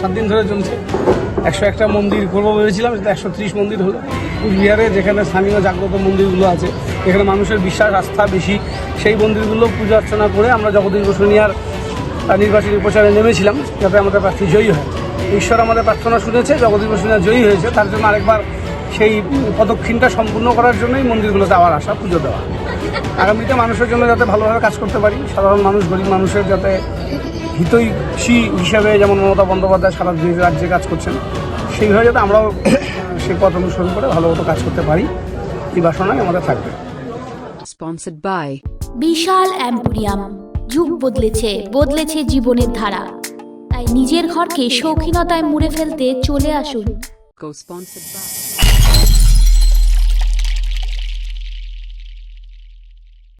সাত দিন ধরে চলছে। একশো একটা মন্দির করব ভেবেছিলাম, সেটা একশো ত্রিশ মন্দির হলো। কুচবিহারে যেখানে স্থানীয় জাগ্রত মন্দিরগুলো আছে, এখানে মানুষের বিশ্বাস, আস্থা বেশি। সেই মন্দিরগুলো পূজা অর্চনা করে আমরা জগদীশ গোসনিয়ার নির্বাচনী প্রচারে নেমেছিলাম যাতে আমাদের প্রার্থী জয়ী হয়। ঈশ্বর আমাদের প্রার্থনা শুনেছে জগদীপ বসুনিয়া জয়ী হয়েছে তার জন্য আরেকবার সেই পদক্ষিণটা সম্পূর্ণ করার জন্যই মন্দিরগুলোতে আবার আসা পুজো দেওয়া আগামীতে মানুষের জন্য যাতে ভালোভাবে কাজ করতে পারি সাধারণ মানুষ গরিব মানুষের যাতে হিতৈষী হিসাবে যেমন মমতা বন্দ্যোপাধ্যায় সারা দেশ রাজ্যে কাজ করছেন সেইভাবে যাতে আমরাও সেই পথ অনুসরণ করে ভালো মতো কাজ করতে পারি এই বাসনাই আমাদের থাকবে। Sponsored by বিশাল অ্যাম্পোরিয়াম। যুগ বদলেছে বদলেছে জীবনের ধারা। তাই নিজের ঘরকে শৌখিনতায় মুড়ে ফেলতে চলে আসুন।